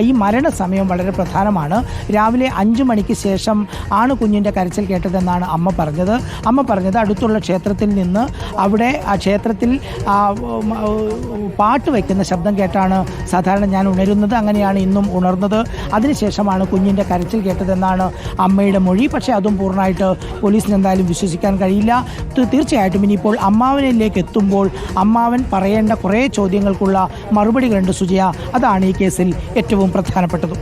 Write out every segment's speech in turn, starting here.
ഈ മരണസമയം വളരെ പ്രധാനമാണ്. രാവിലെ അഞ്ച് മണിക്ക് ശേഷം ആണ് കുഞ്ഞിന്റെ കരച്ചിൽ കേട്ടതെന്നാണ് അമ്മ പറഞ്ഞത്. അമ്മ പറഞ്ഞത് അടുത്തുള്ള ക്ഷേത്രത്തിൽ നിന്ന് അവിടെ ആ ക്ഷേത്രത്തിൽ പാട്ട് വയ്ക്കുന്ന ശബ്ദം കേട്ടാണ് സാധാരണ ഞാൻ ഉണരുന്നത് അങ്ങനെയാണ് ഇന്നും ഉണർന്നത്. അതിനുശേഷമാണ് കുഞ്ഞിന്റെ കരച്ചിൽ കേട്ടതെന്നാണ് അമ്മയുടെ മൊഴി. പക്ഷേ അതും പൂർണമായിട്ട് പോലീസിന് എന്തായാലും വിശ്വസിക്കാൻ കഴിയില്ല. തീർച്ചയായിട്ടും ഇനിയിപ്പോൾ അമ്മാവനിലേക്ക് എത്തുമ്പോൾ അമ്മാവൻ പറയേണ്ട കുറേ ചോദ്യങ്ങൾക്കുള്ള മറുപടികളുണ്ട് സുജയ. അതാണ് ഈ കേസിൽ ഏറ്റവും പ്രധാനപ്പെട്ടതും.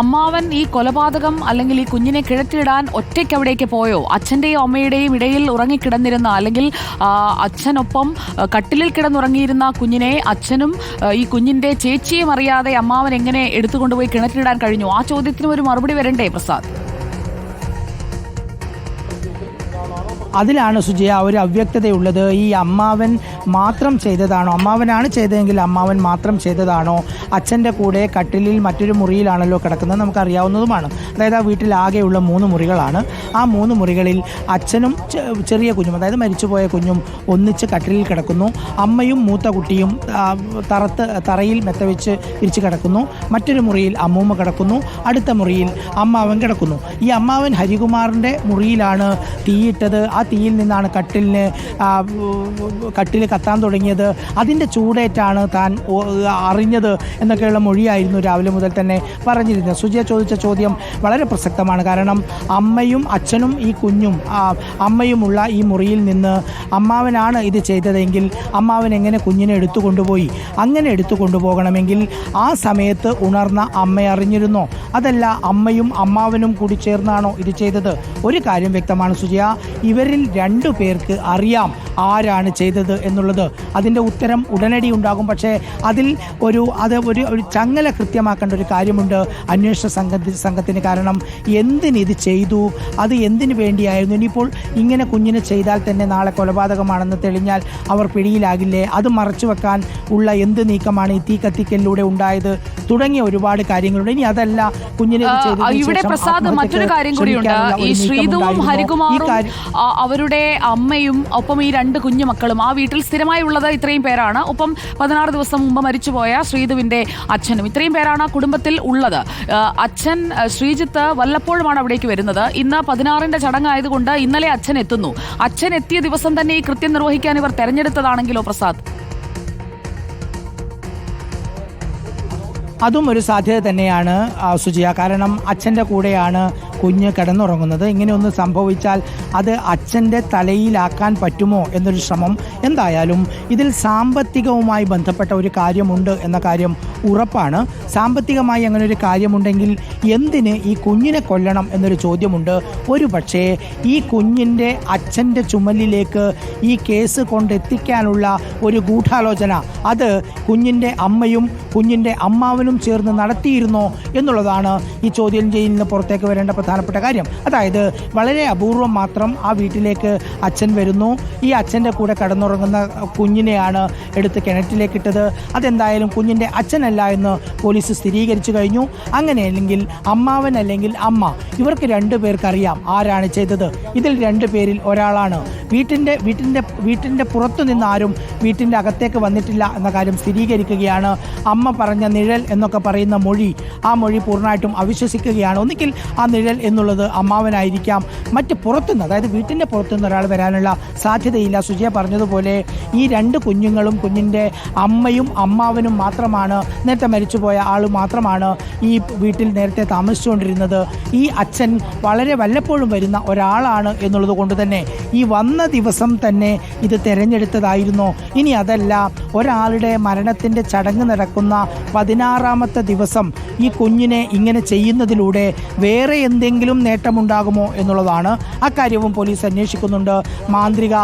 അമ്മാവൻ ഈ കൊലപാതകം അല്ലെങ്കിൽ ഈ കുഞ്ഞിനെ കിഴത്തിയിടാൻ ഒറ്റയ്ക്ക് അവിടേക്ക് പോയോ? അച്ഛന്റെയും അമ്മയുടെയും ഇടയിൽ ഉറങ്ങിക്കിടന്നിരുന്ന അല്ലെങ്കിൽ അച്ഛനൊപ്പം കട്ടിലിൽ കിടന്നുറങ്ങിയിരുന്ന കുഞ്ഞിനെ അച്ഛനും ഈ കുഞ്ഞിന്റെ ചേച്ചിയും അറിയാതെ അമ്മാവൻ എങ്ങനെ എടുത്തുകൊണ്ടുപോയി കിണറ്റിടാൻ കഴിഞ്ഞു? ആ ചോദ്യത്തിന് ഒരു മറുപടി വരണ്ടേ പ്രസാദ്? അതിലാണ് സുജയ ഒരു അവ്യക്തതയുള്ളത്. ഈ അമ്മാവൻ മാത്രം ചെയ്തതാണോ? അമ്മാവനാണ് ചെയ്തതെങ്കിൽ അമ്മാവൻ മാത്രം ചെയ്തതാണോ? അച്ഛന്റെ കൂടെ കട്ടിലിൽ മറ്റൊരു മുറിയിലാണല്ലോ കിടക്കുന്നത് നമുക്കറിയാവുന്നതുമാണ്. അതായത് ആ വീട്ടിലാകെയുള്ള മൂന്ന് മുറികളാണ്. ആ മൂന്ന് മുറികളിൽ അച്ഛനും ചെറിയ കുഞ്ഞും അതായത് മരിച്ചുപോയ കുഞ്ഞും ഒന്നിച്ച് കട്ടിലിൽ കിടക്കുന്നു. അമ്മയും മൂത്ത കുട്ടിയും തറത്ത് തറയിൽ മെത്തവെച്ച് വിരിച്ച് കിടക്കുന്നു. മറ്റൊരു മുറിയിൽ അമ്മൂമ്മ കിടക്കുന്നു. അടുത്ത മുറിയിൽ അമ്മാവൻ കിടക്കുന്നു. ഈ അമ്മാവൻ ഹരികുമാറിന്റെ മുറിയിലാണ് തീയിട്ടത്. ആ തീയിൽ നിന്നാണ് കട്ടിലിന് കട്ടിൽ കത്താൻ തുടങ്ങിയത്. അതിന്റെ ചൂടേറ്റാണ് താൻ അറിഞ്ഞത് എന്നൊക്കെയുള്ള മൊഴിയായിരുന്നു രാവിലെ മുതൽ തന്നെ പറഞ്ഞിരുന്നത്. സുജിയ ചോദിച്ച ചോദ്യം വളരെ പ്രസക്തമാണ്. കാരണം അമ്മയും അച്ഛനും ഈ കുഞ്ഞും അമ്മയുമുള്ള ഈ മുറിയിൽ നിന്ന് അമ്മാവനാണ് ഇത് ചെയ്തതെങ്കിൽ അമ്മാവൻ എങ്ങനെ കുഞ്ഞിനെ എടുത്തു കൊണ്ടുപോയി അങ്ങനെ എടുത്തു കൊണ്ടുപോകണമെങ്കിൽ ആ സമയത്ത് ഉണർന്ന അമ്മ അറിഞ്ഞിരുന്നോ? അതല്ല അമ്മയും അമ്മാവനും കൂടി ചേർന്നാണോ ഇത് ചെയ്തത്? ഒരു കാര്യം വ്യക്തമാണ് സുജയ ഇവരിൽ രണ്ടു പേർക്ക് അറിയാം ആരാണ് ചെയ്തത് എന്നുള്ളത്. അതിന്റെ ഉത്തരം ഉടനടി ഉണ്ടാകും. പക്ഷേ അതിൽ ഒരു അത് ഒരു ഒരു ചങ്ങല കൃത്യമാക്കേണ്ട ഒരു കാര്യമുണ്ട് അന്വേഷണ സംഘ സംഘത്തിന്. കാരണം എന്തിന് ഇത് ചെയ്തു? അത് എന്തിനു വേണ്ടിയായിരുന്നു? ഇനിയിപ്പോൾ ഇങ്ങനെ കുഞ്ഞിനെ ചെയ്താൽ തന്നെ നാളെ കൊലപാതകമാണെന്ന് തെളിഞ്ഞാൽ അവർ പിടിയിലാകില്ലേ? അത് മറച്ചു വെക്കാൻ ഉള്ള എന്ത് നീക്കമാണ് ഈ തീ കത്തിക്കലിലൂടെ ഉണ്ടായത്? തുടങ്ങിയ ഒരുപാട് കാര്യങ്ങളുണ്ട്. ഇനി അതല്ല കുഞ്ഞിനെ ഇവിടെ പ്രസാദ് മറ്റൊരു കാര്യം കൂടിയുണ്ട്. ഈ? ഈ ഹരികുമാറും അവരുടെ അമ്മയും ഒപ്പം ഈ രണ്ട് കുഞ്ഞുമക്കളും ആ വീട്ടിൽ സ്ഥിരമായി ഉള്ളത് ഇത്രയും പേരാണ്. ഒപ്പം പതിനാറ് ദിവസം മുമ്പ് മരിച്ചുപോയ ശ്രീധുവിന്റെ അച്ഛനും ഇത്രയും പേരാണ് ആ കുടുംബത്തിൽ ഉള്ളത്. അച്ഛൻ ശ്രീജിത്ത് വല്ലപ്പോഴുമാണ് അവിടേക്ക് വരുന്നത്. ഇന്ന് പതിനാറിന്റെ ചടങ്ങായതുകൊണ്ട് ഇന്നലെ അച്ഛൻ എത്തുന്നു. അച്ഛൻ എത്തിയ ദിവസം തന്നെ ഈ കൃത്യം നിർവഹിക്കാൻ ഇവർ തെരഞ്ഞെടുത്തതാണെങ്കിലോ പ്രസാദ്? അതും ഒരു സാധ്യത തന്നെയാണ് സുജിയ. കാരണം അച്ഛന്റെ കൂടെയാണ് കുഞ്ഞ് കിടന്നുറങ്ങുന്നത്. ഇങ്ങനെയൊന്ന് സംഭവിച്ചാൽ അത് അച്ഛന്റെ തലയിലാക്കാൻ പറ്റുമോ എന്നൊരു ശ്രമം എന്തായാലും ഇതിൽ സാമ്പത്തികവുമായി ബന്ധപ്പെട്ട ഒരു കാര്യമുണ്ട് എന്ന കാര്യം ഉറപ്പാണ്. സാമ്പത്തികമായി അങ്ങനെ ഒരു കാര്യമുണ്ടെങ്കിൽ എന്തിന് ഈ കുഞ്ഞിനെ കൊല്ലണം എന്നൊരു ചോദ്യമുണ്ട്. ഒരു പക്ഷേ ഈ കുഞ്ഞിന്റെ അച്ഛന്റെ ചുമലിലേക്ക് ഈ കേസ് കൊണ്ടെത്തിക്കാനുള്ള ഒരു ഗൂഢാലോചന. അത് കുഞ്ഞിന്റെ അമ്മയും കുഞ്ഞിന്റെ അമ്മാവനും ചേർന്ന് നടത്തിയിരുന്നോ എന്നുള്ളതാണ് ഈ ചോദ്യം ചെയ്യലിന് പുറത്തേക്ക് വരേണ്ട പ്രധാനപ്പെട്ട കാര്യം. അതായത് വളരെ അപൂർവം മാത്രം ആ വീട്ടിലേക്ക് അച്ഛൻ വരുന്നു. ഈ അച്ഛന്റെ കൂടെ കടന്നുറങ്ങുന്ന കുഞ്ഞിനെയാണ് എടുത്ത് കിണറ്റിലേക്ക് ഇട്ടത്. അതെന്തായാലും കുഞ്ഞിന്റെ അച്ഛനല്ല എന്ന് പോലീസ് സ്ഥിരീകരിച്ചു കഴിഞ്ഞു. അങ്ങനെയല്ലെങ്കിൽ അമ്മാവൻ അല്ലെങ്കിൽ അമ്മ ഇവർക്ക് രണ്ടു പേർക്കറിയാം ആരാണ് ചെയ്തത്. ഇതിൽ രണ്ടു പേരിൽ ഒരാളാണ്. വീട്ടിന്റെ വീട്ടിന്റെ വീട്ടിന്റെ പുറത്തു നിന്ന് ആരും വീട്ടിന്റെ അകത്തേക്ക് വന്നിട്ടില്ല എന്ന കാര്യം സ്ഥിരീകരിക്കുകയാണ്. അമ്മ പറഞ്ഞ നിഴൽ എന്നൊക്കെ പറയുന്ന മൊഴി ആ മൊഴി പൂർണമായിട്ടും അവിശ്വസിക്കുകയാണ്. ഒന്നുകിൽ ആ നിഴൽ എന്നുള്ളത് അമ്മാവനായിരിക്കാം. മറ്റ് പുറത്തുനിന്ന് അതായത് വീട്ടിന്റെ പുറത്തുനിന്ന് ഒരാൾ വരാനുള്ള സാധ്യതയില്ല. സുജയ പറഞ്ഞതുപോലെ ഈ രണ്ട് കുഞ്ഞുങ്ങളും കുഞ്ഞിന്റെ അമ്മയും അമ്മാവനും മാത്രമാണ് നേരത്തെ മരിച്ചുപോയ ആൾ മാത്രമാണ് ഈ വീട്ടിൽ നേരത്തെ താമസിച്ചുകൊണ്ടിരുന്നത്. ഈ അച്ഛൻ വളരെ വല്ലപ്പോഴും വരുന്ന ഒരാളാണ് എന്നുള്ളത് കൊണ്ട് തന്നെ ഈ വന്ന ദിവസം തന്നെ ഇത് തിരഞ്ഞെടുത്തതായിരുന്നോ. ഇനി അതല്ല ഒരാളുടെ മരണത്തിന്റെ ചടങ്ങ് നടക്കുന്ന പതിനാറാമത്തെ ദിവസം ഈ കുഞ്ഞിനെ ഇങ്ങനെ ചെയ്യുന്നതിലൂടെ വേറെ എന്തെങ്കിലും നേട്ടമുണ്ടാകുമോ എന്നുള്ളതാണ് അക്കാര്യവും പോലീസ് അന്വേഷിക്കുന്നുണ്ട്. മാന്ത്രിക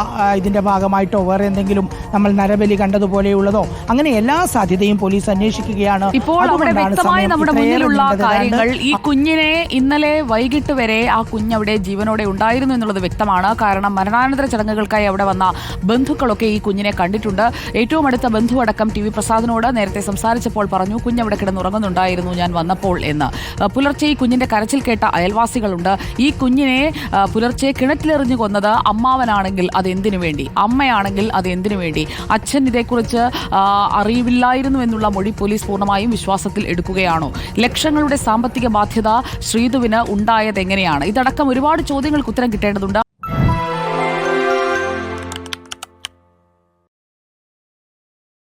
ഇതിന്റെ ഭാഗമായിട്ടോ വേറെ എന്തെങ്കിലും നമ്മൾ നരബലി കണ്ടതുപോലെയുള്ളതോ അങ്ങനെ എല്ലാ സാധ്യതയും പോലീസ് അന്വേഷിക്കുകയാണ്. ഇപ്പോൾ അവിടെ വ്യക്തമായി നമ്മുടെ മുന്നിലുള്ള കാര്യങ്ങൾ ഈ കുഞ്ഞിനെ ഇന്നലെ വൈകിട്ട് വരെ ആ കുഞ്ഞ് അവിടെ ജീവനോടെ ഉണ്ടായിരുന്നു എന്നുള്ളത് വ്യക്തമാണ്. കാരണം മരണാനന്തര ചടങ്ങുകൾക്കായി അവിടെ വന്ന ബന്ധുക്കളൊക്കെ ഈ കുഞ്ഞിനെ കണ്ടിട്ടുണ്ട്. ഏറ്റവും അടുത്ത ബന്ധുവടക്കം ടി വി പ്രസാദിനോട് നേരത്തെ സംസാരിച്ചപ്പോൾ പറഞ്ഞു കുഞ്ഞ് അവിടെ കിടന്നുറങ്ങുന്നുണ്ടായിരുന്നു ഞാൻ വന്നപ്പോൾ എന്ന്. പുലർച്ചെ ഈ കുഞ്ഞിന്റെ കരച്ചിൽ കേട്ട അയൽവാസികളുണ്ട്. ഈ കുഞ്ഞിനെ പുലർച്ചെ കിണറ്റിലെറിഞ്ഞു കൊന്നത് അമ്മാവനാണെങ്കിൽ അത് എന്തിനു വേണ്ടി? അമ്മയാണെങ്കിൽ അത് എന്തിനു വേണ്ടി? അച്ഛൻ ഇതേക്കുറിച്ച് അറിയില്ലായിരുന്നു എന്നുള്ള മൊഴി പോലീസ് പൂർണമായും വിശ്വാസത്തിൽ എടുക്കുകയാണോ? ലക്ഷങ്ങളുടെ സാമ്പത്തിക ബാധ്യത ശ്രീധുവിന് ഉണ്ടായത് എങ്ങനെയാണ് ഇതടക്കം ഒരുപാട് ചോദ്യങ്ങൾക്ക് ഉത്തരം കിട്ടേണ്ടതുണ്ട്.